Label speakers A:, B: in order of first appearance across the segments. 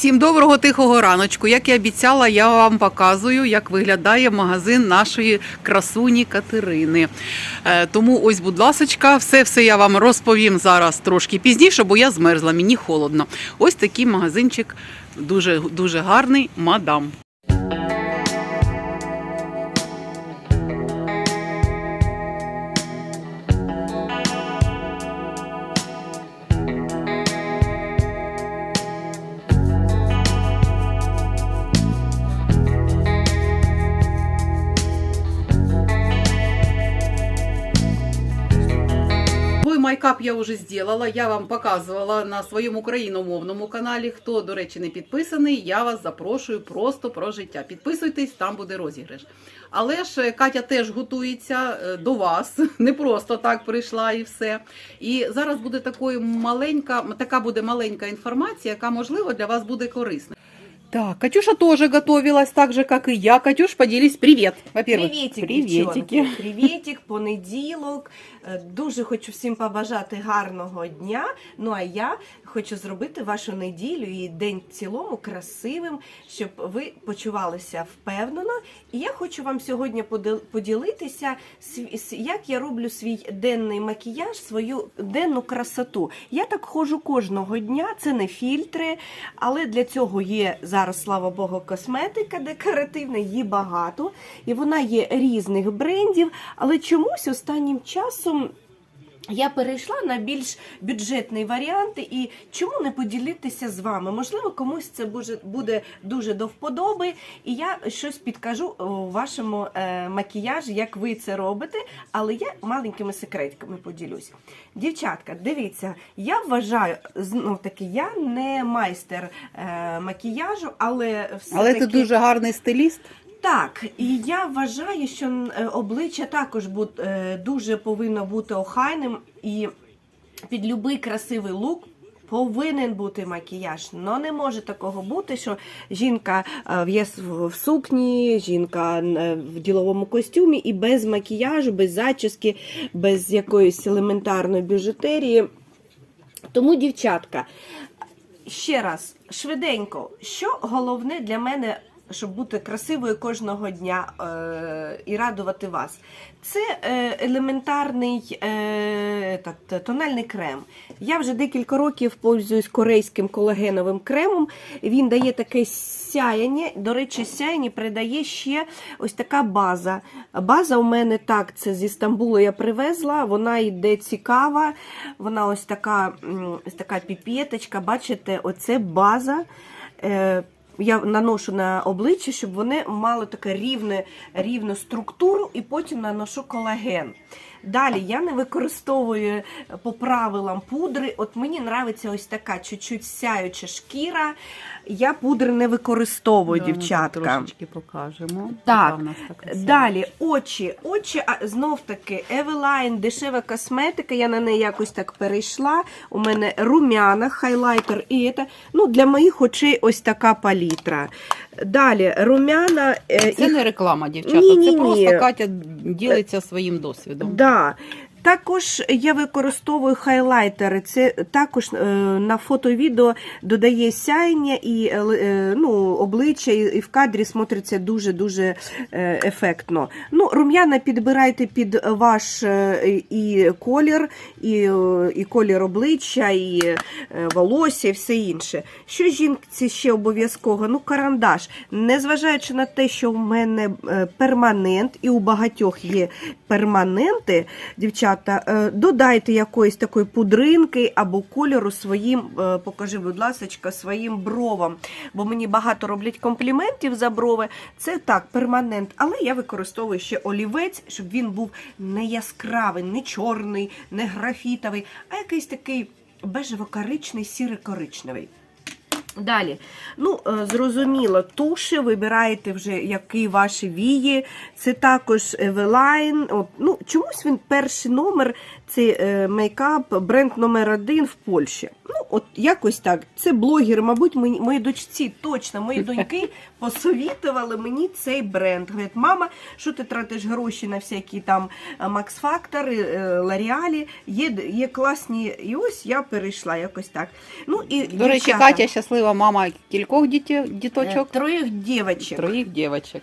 A: Всім доброго тихого раночку. Як і обіцяла, я вам показую, як виглядає магазин нашої красуні Катерини. Е, Тому ось, будь ласочка, все все я вам розповім зараз трошки пізніше, бо я змерзла, мені холодно. Ось такий магазинчик дуже дуже гарний, мадам. Майкап я вже зробила, я вам показувала на своєму україномовному каналі. Хто, до речі, не підписаний, я вас запрошую просто про життя. Підписуйтесь, там буде розіграш. Але ж е, Катя теж готується е, до вас, не просто так прийшла і все. І зараз буде такою маленька, така буде маленька інформація, яка можливо для вас буде корисна. Так, Катюша тоже готовилась, так же, как и я. Катюш, поделись, привет. Во-первых,
B: Привітик,
A: приветики.
B: дівчонки. Привітик, понеділок. Е, Дуже хочу всім побажати гарного дня. Ну а я хочу зробити вашу неділю і день в цілому красивим, щоб ви почувалися впевнено. І я хочу вам сьогодні поділитися, як я роблю свій денний макіяж, свою денну красоту. Я так ходжу кожного дня, це не фільтри, але для цього є зараз, слава Богу, косметика декоративна, її багато, і вона є різних брендів. Але чомусь останнім часом. Я перейшла на більш бюджетний варіант, і чому не поділитися з вами? Можливо, комусь це буде, дуже до вподоби, і я щось підкажу у вашому е, макіяжі, як ви це робите, але я маленькими секретиками поділюсь. Дівчатка, дивіться, я вважаю, знов таки, я не майстер е, макіяжу, але все
A: Але ти дуже гарний стиліст.
B: Так, і я вважаю, що е, обличчя також е, дуже повинно бути охайним і під будь-який красивий лук. Повинен бути макіяж, але не може такого бути, що жінка е, в'є в сукні, жінка в діловому костюмі і без макіяжу, без зачіски, без якоїсь елементарної біжутерії. Тому, дівчатка, ще раз, швиденько, що головне для мене, щоб бути красивою кожного дня е- і радувати вас? Це е- елементарний е- тональний крем. Я вже декілька років пользуюсь корейським колагеновим кремом. Він дає таке сяяння. До речі, сяяння придає ще ось така база. База у мене так, це зі Стамбулу я привезла. Вона йде цікава. Вона ось така, ось така піпеточка. Бачите, оце база. Я наношу на обличчя, щоб вони мали таку рівне, рівну структуру, і потім наношу колаген. Далі я не використовую по правилам пудри. От мені подобається ось така чуть-чуть сяюча шкіра. Я пудри не використовую,
A: Да, ми. Трошечки покажемо.
B: Так,
A: така
B: Далі очі. Очі, знов таки, Eveline, дешева косметика. Я на неї якось так перейшла. У мене румяна, хайлайтер і це. Ну, для моїх очей ось така палітра. Далі румяна. е,
A: Це
B: і
A: не реклама, дівчата.
B: Ні-ні-ні.
A: Це просто Катя ділиться своїм досвідом.
B: Да. Також я використовую хайлайтери. Це також е, на фото-відео додає сяєння і е, е, ну, обличчя, і, в кадрі смотриться дуже-дуже ефектно. Ну, рум'яна підбирайте під ваш і колір, і, і колір обличчя, і волосся, і все інше. Що жінці ще обов'язково? Ну, карандаш. Незважаючи на те, що в мене перманент, і у багатьох є перманенти, дівчата, е, додайте якоїсь такої пудринки або кольору своїм, е, покажи, будь ласка, своїм бровам. Бо мені багато роблять компліментів за брови. Це так, перманент. Але я використовую ще олівець, щоб він був не яскравий, не чорний, не графітовий, а якийсь такий бежево-коричний, сіро-коричневий. Далі, ну е, зрозуміло, туші вибираєте вже які ваші вії. Це також Eveline. Ну, чомусь він перший номер Це е, мейкап бренд номер один в Польщі. Ну, от якось так. Це блогер, мабуть, мені, моїй дочці, точно, мої доньки посовітували мені цей бренд. Говорять, мама, що ти тратиш гроші на всякі там Макс Фактори, Ларіалі, є, є класні. І ось я перейшла якось так. Ну, і,
A: До речі,
B: дівчата,
A: Катя щаслива мама кількох дітей,
B: е,
A: діточок,
B: Троїх дівчаток.
A: троїх дівчаток.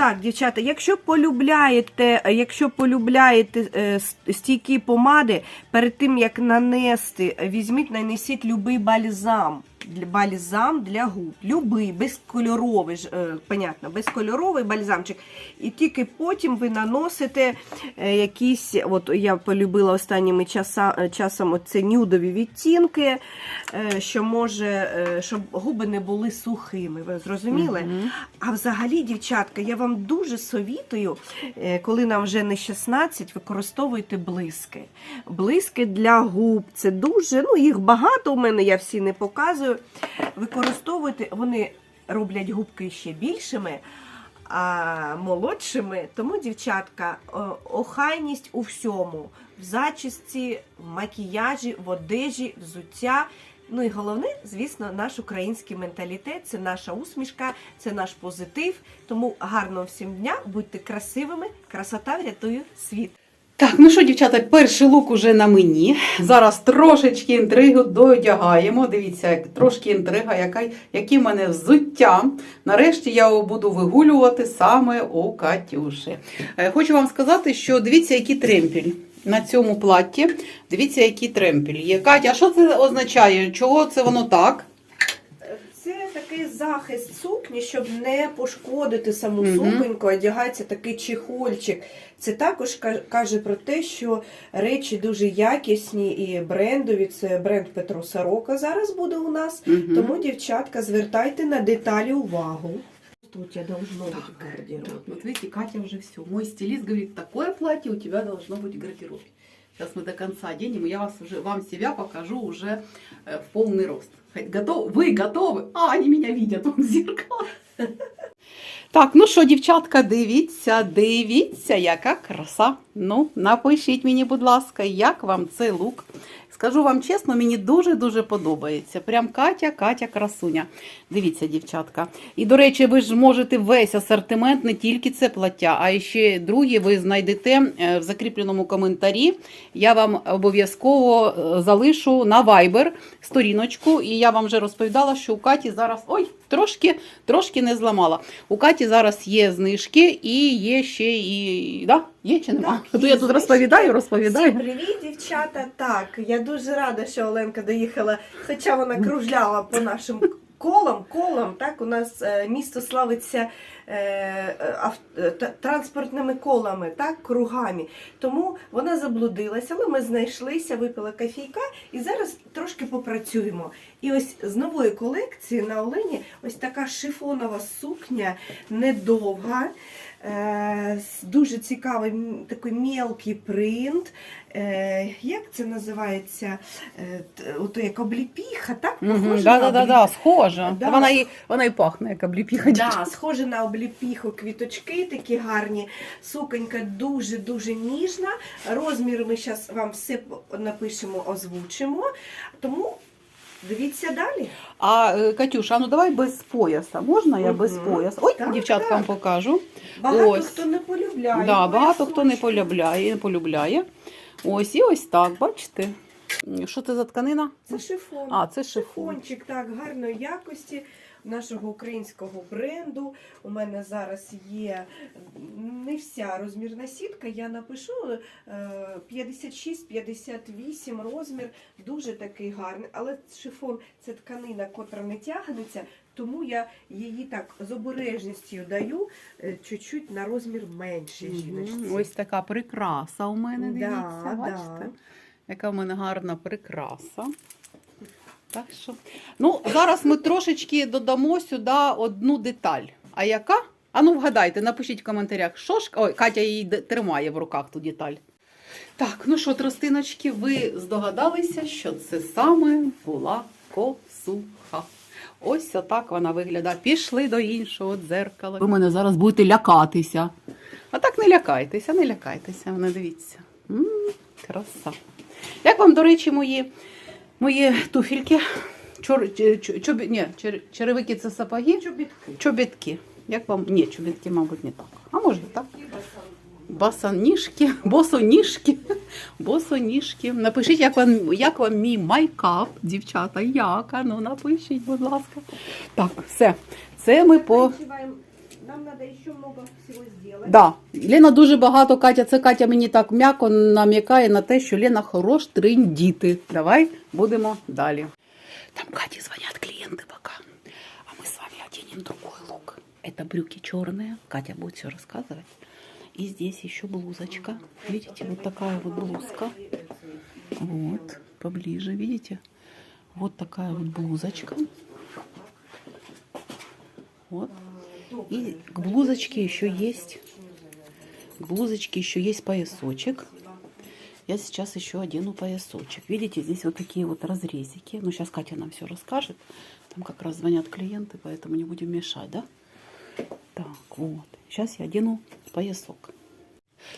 B: Так, дівчата, якщо полюбляєте, якщо полюбляєте е, стійкі помади, перед тим як нанести, візьміть, нанесіть любий бальзам. Для- Бальзам для губ. Любий, безкольоровий, е, понятно, безкольоровий бальзамчик. І тільки потім ви наносите е, якісь, от я полюбила останніми часа, е, часом оце нюдові відтінки, що може, щоб губи не були сухими. Ви зрозуміли?
A: Мгм.
B: А взагалі, дівчатка, я вам дуже совітую, коли нам вже не 16, використовуйте блиски. Блиски для губ. Це дуже, ну їх багато у мене, я всі не показую. Використовуйте, вони роблять губки ще більшими. А молодшими, тому, дівчатка, охайність у всьому: в зачісті, в макіяжі, в одежі, взуття. Ну і головне, звісно, наш український менталітет, це наша усмішка, це наш позитив. Тому гарного всім дня, будьте красивими, красота врятує світ.
A: Так, ну що, дівчата, перший лук уже на мені. Зараз трошечки інтригу доодягаємо. Дивіться, трошки інтрига, яка, які в мене взуття. Нарешті я його буду вигулювати саме у Катюші. Е, Хочу вам сказати, що дивіться, який тремпіль. На цьому платті, дивіться, який тремпіль є. Катя, а що це означає? Чого це воно так?
B: Такий захист сукні, щоб не пошкодити саму суконьку, одягається такий чехольчик. Це також каже про те, що речі дуже якісні і брендові. Це бренд Петро Сорока зараз буде у нас. Тому, дівчатка, звертайте на деталі увагу. Тут я должно
A: Так,
B: гардероб.
A: вот, вот видите, Катя уже все. Мой стилист говорит, такое платье у тебя должно быть в гардеробе. Сейчас мы до конца оденем, и я вас уже, вам себя покажу уже э, в полный рост. Хоть Готов? Вы готовы? А, они меня видят, он зеркало. Так, ну що, дівчатка, дивіться, дивіться, яка краса. Ну, напишіть мені, будь ласка, як вам цей лук. Скажу вам чесно, мені дуже-дуже подобається. Прям Катя, Катя, красуня. Дивіться, дівчатка. І, до речі, ви ж можете весь асортимент, не тільки це плаття, а ще другі ви знайдете е, в закріпленому коментарі. Я вам обов'язково е, залишу на Viber сторіночку, і я вам вже розповідала, що у Каті зараз. Ой, трошки, трошки не зламала. У Каті зараз є знижки і є ще і. Да? Є чи нема?
B: Так,
A: то
B: є
A: я тут розповідаю, розповідаю.
B: Всім привіт, дівчата. Так, я дуже рада, що Оленка доїхала, хоча вона кружляла по нашим колам, колам. Так, у нас е, місто славиться е, е, ав- е, та- транспортними колами, так, кругами. Тому вона заблудилася, але ми знайшлися, випила кофійка і зараз трошки попрацюємо. І ось з нової колекції на Олені ось така шифонова сукня, недовга. Е, дуже цікавий такий мелкий принт. Е, як це називається? Е, ото як обліпіха, так? Похоже
A: да,
B: на
A: да, да, да, схожа.
B: Да.
A: Вона, і, вона і пахне, як обліпіха.
B: Да, схоже на обліпіху квіточки такі гарні. Суконька дуже-дуже ніжна. Розмір ми зараз вам все напишемо, озвучимо. Тому дивіться далі.
A: А е, Катюша, ну давай без пояса. Можна я без
B: Мгм.
A: пояса? Ой,
B: Так,
A: дівчаткам
B: так.
A: покажу.
B: Багато
A: Ось.
B: хто не полюбляє.
A: Да, багато хто не полюбляє, не полюбляє. Ось і ось так, бачите? Що це за тканина?
B: Це шифон.
A: А, це шифон.
B: Шифончик, так, гарної якості нашого українського бренду. У мене зараз є не вся розмірна сітка. Я напишу е, 56-58 розмір, дуже такий гарний. Але шифон це тканина, котра не тягнеться, тому я її так з обережністю даю е, чуть-чуть на розмір менший жіночці.
A: Ось така прикраса у мене, дивіться,
B: да.
A: бачите? Яка в мене гарна прикраса. Так що. Ну, зараз ми трошечки додамо сюди одну деталь. А яка? А ну вгадайте, напишіть в коментарях, що ж. Ой, Катя її тримає в руках ту деталь. Так, ну що, тростиночки, ви здогадалися, що це саме була косуха. Ось отак вона виглядає. Пішли до іншого дзеркала. Ви мене зараз будете лякатися. А так не лякайтеся, не лякайтеся, не дивіться. М, Краса. Як вам, до речі, мої, мої туфельки? Чор, чобі, ні, чер- черевики це сапоги?
B: Чобітки.
A: Чобітки. Як вам? Ні, чобітки, мабуть, не так. А може так. Басоніжки, босоніжки, босоніжки. Напишіть, як вам, як вам мій майкап, дівчата, як? А Ну, напишіть, будь ласка. Так, все. Це ми по.
B: Нам треба ще много всього зробити.
A: Да. Лена дуже багато, Катя, це Катя мені так м'яко намікає на те, що Лена хорош триндіти. Давай будемо далі. Там Кате звонят клиенты пока. А мы с вами оденем другой лук. Это брюки черные. Катя будет все рассказывать. И здесь еще блузочка. Видите, вот такая вот блузка. Вот, поближе, видите? Вот такая вот блузочка. Вот. и к блузочке еще есть, к блузочке еще есть поясочек. Я сейчас еще одену поясочек. Видите, здесь вот такие вот разрезики. Ну, сейчас Катя нам все расскажет. Там как раз звонят клиенты, поэтому не будем мешать, да? Так, вот. Сейчас я одену поясок.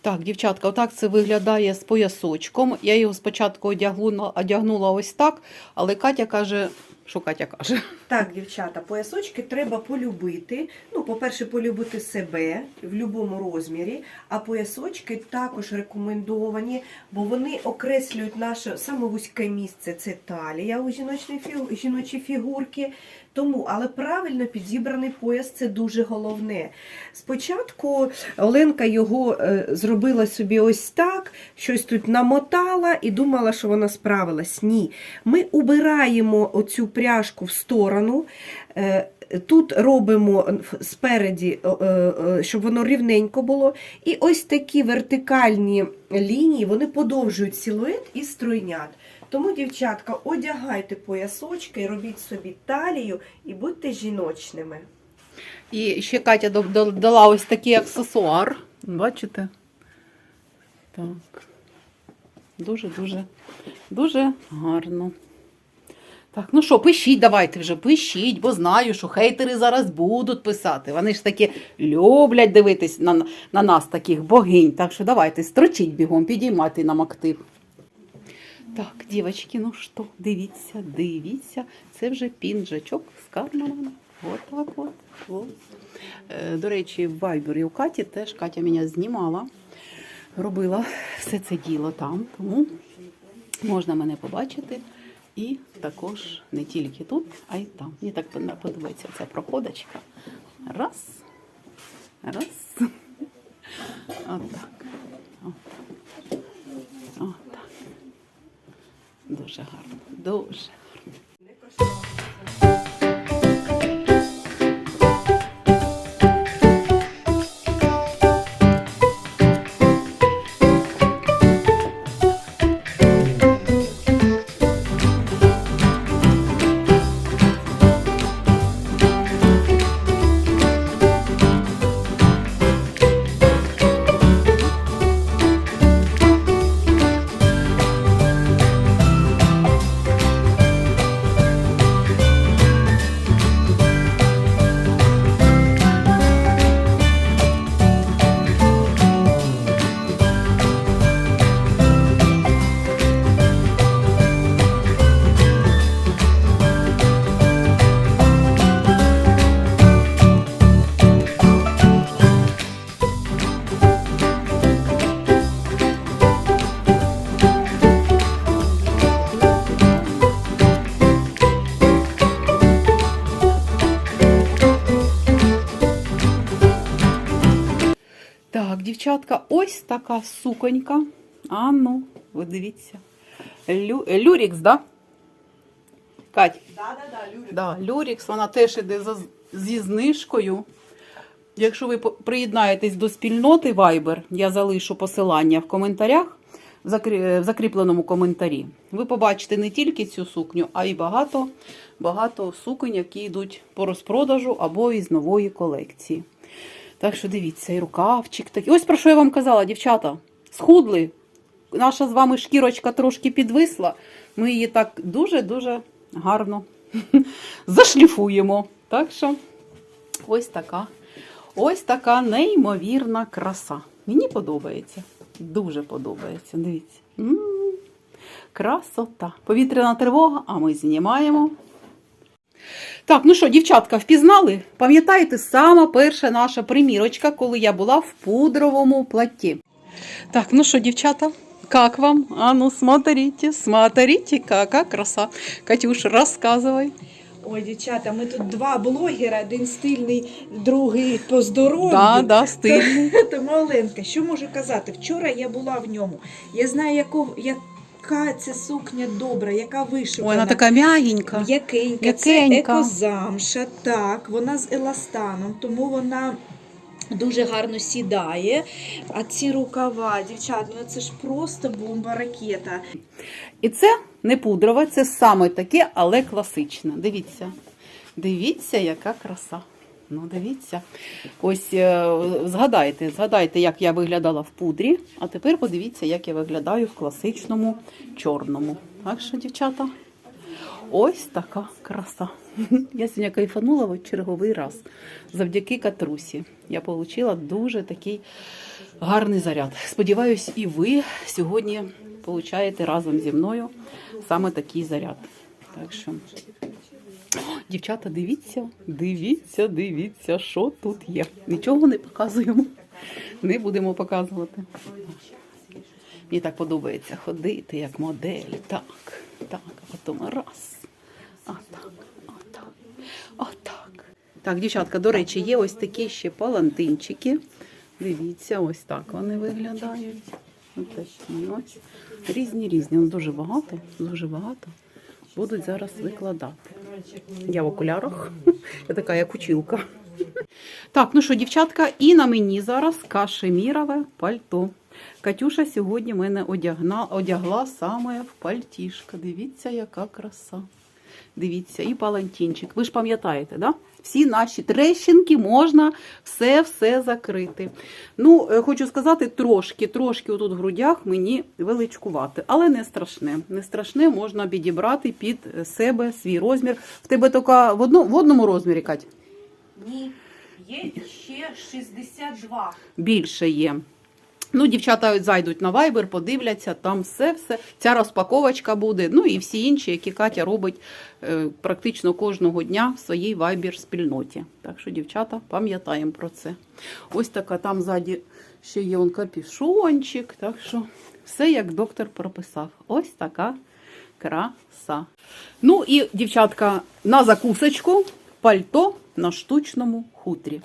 A: Так, дівчатка, отак це виглядає з поясочком. Я його спочатку одягнула, одягнула ось так, але Катя каже, що Катя каже?
B: Так, дівчата, поясочки треба полюбити. Ну, по-перше, полюбити себе в будь-якому розмірі, а поясочки також рекомендовані, бо вони окреслюють наше саме вузьке місце це талія у жіночій фігу- жіночій фігурки. Тому, але правильно підібраний пояс це дуже головне. Спочатку Оленка його е, зробила собі ось так, щось тут намотала і думала, що вона справилась. Ні. Ми убираємо оцю пряжку в сторону. е, Тут робимо спереді, е, щоб воно рівненько було. І ось такі вертикальні лінії вони подовжують силует і стройнят. Тому, дівчатка, одягайте поясочки, робіть собі талію і будьте жіночними.
A: І ще Катя дала ось такий аксесуар. Бачите? Так. Дуже-дуже дуже гарно. Так, ну що, пишіть, давайте вже пишіть, бо знаю, що хейтери зараз будуть писати. Вони ж таки люблять дивитись на, на нас, таких богинь. Так що давайте, строчіть бігом, підіймати нам актив. Так, дівчатки, ну що, дивіться, дивіться. Це вже пінжачок з карманом. Отак от. от. Е, До речі, в Вайбері у Каті теж Катя мене знімала, робила все це діло там, тому можна мене побачити. І також не тільки тут, а й там. Мені так подобається ця проходочка. Раз. Раз. Отак. Отак. Отак. Дуже гарно. Дуже гарно. Дівчатка, ось така суконька. А ну, ви дивіться. Лю... е, Люрікс, да? Кать, да, Люрікс, вона теж іде за... зі знижкою. Якщо ви приєднаєтесь до спільноти Viber, я залишу посилання в коментарях, в закрі- в закріпленому коментарі. Ви побачите не тільки цю сукню, а й багато, багато суконь, які йдуть по розпродажу або із нової колекції. Так що дивіться, і рукавчик такий. Ось про що я вам казала, дівчата. Схудли. Наша з вами шкірочка трошки підвисла. Ми її так дуже-дуже гарно зашліфуємо. Так що ось така. Ось така неймовірна краса. Мені подобається. Дуже подобається. Дивіться. М, Красота. Повітряна тривога, а ми знімаємо. Так, ну що, дівчатка, впізнали? Пам'ятаєте, сама перша наша примірочка, коли я була в пудровому платі. Так, ну що, дівчата, как вам? А ну, смотрите, смотрите, какая краса. Катюш, рассказывай.
C: Ой, дівчата, ми тут два блогера, один стильний, другий по здоров'ю.
A: Да, да, стильний.
C: Тому Оленка, що можу казати? Вчора я була в ньому. Я знаю, яку, яка ця сукня добра, яка вишукана.
A: Ой, вона така м'ягенька.
C: М'якенька, це
A: М'якенька.
C: екозамша, так, вона з еластаном, тому вона дуже гарно сідає. А ці рукава, дівчат, ну це ж просто бомба ракета.
A: І це не пудрове, це саме таке, але класичне. Дивіться. Дивіться, яка краса. Ну, дивіться. Ось е, згадайте, згадайте, як я виглядала в пудрі, а тепер подивіться, як я виглядаю в класичному чорному. Так що, дівчата, ось така краса. Я сьогодні кайфанула в черговий раз. Завдяки катрусі. Я отримала дуже такий гарний заряд. Сподіваюсь, і ви сьогодні получаєте разом зі мною саме такий заряд. Так що, дівчата, дивіться, дивіться, дивіться, що тут є. Нічого не показуємо, не будемо показувати. Мені так подобається ходити як модель. Так, так, а потім раз. Отак, отак, отак. Так, дівчатка, до речі, є ось такі ще палантинчики. Дивіться, ось так вони виглядають. Різні різні. Ну, Дуже багато, дуже багато. Будуть зараз викладати. Я в окулярах. Я така, як училка. Так, ну що, дівчатка, і на мені зараз кашемірове пальто. Катюша сьогодні мене одягна, одягла саме в пальтішка. Дивіться, яка краса. Дивіться, і палантинчик. Ви ж пам'ятаєте, да? Всі наші трещинки можна все-все закрити. Ну, е, хочу сказати, трошки, трошки отут в грудях мені величкувати, але не страшне. Не страшне, можна підібрати під себе свій розмір. В тебе тільки в, одно, в одному розмірі, Кать?
B: Ні, є ще 62.
A: більше є. Ну, дівчата зайдуть на Viber, подивляться, там все-все. Ця розпаковочка буде. Ну і всі інші, які Катя робить е, практично кожного дня в своїй Viber спільноті. Так що, дівчата, пам'ятаємо про це. Ось така там ззаді ще є он капюшончик. Так що все як доктор прописав. Ось така краса. Ну і, дівчатка, на закусочку пальто на штучному хутрі.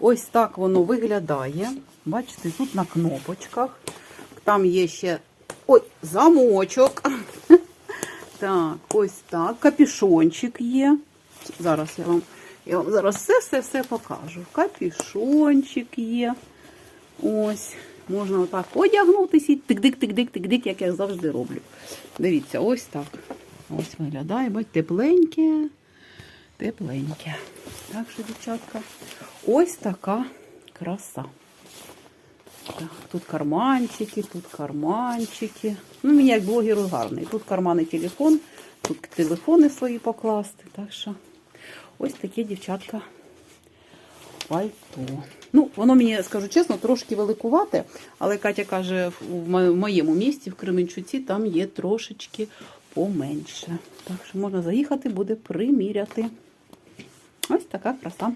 A: Ось так воно виглядає. Бачите, тут на кнопочках. Там є ще ой, замочок. Так, ось так. Капюшончик є. Зараз я вам, я вам зараз все-все-все покажу. Капюшончик є. Ось. Можна отак одягнутися тик-дик-тик-дик-тик-дик, як я завжди роблю. Дивіться, ось так. Ось виглядає, бать, тепленьке, тепленьке. Так що, дівчатка, ось така краса. Так, тут карманчики, тут карманчики. Ну, мені як блогеру гарний. Тут карманний телефон, тут телефони свої покласти. Так що ось таке, дівчатка, пальто. Ну, воно мені, скажу чесно, трошки великувате, але Катя каже, в моєму місті, в Кременчуці, там є трошечки поменше. Так що можна заїхати, буде приміряти. Ось така краса.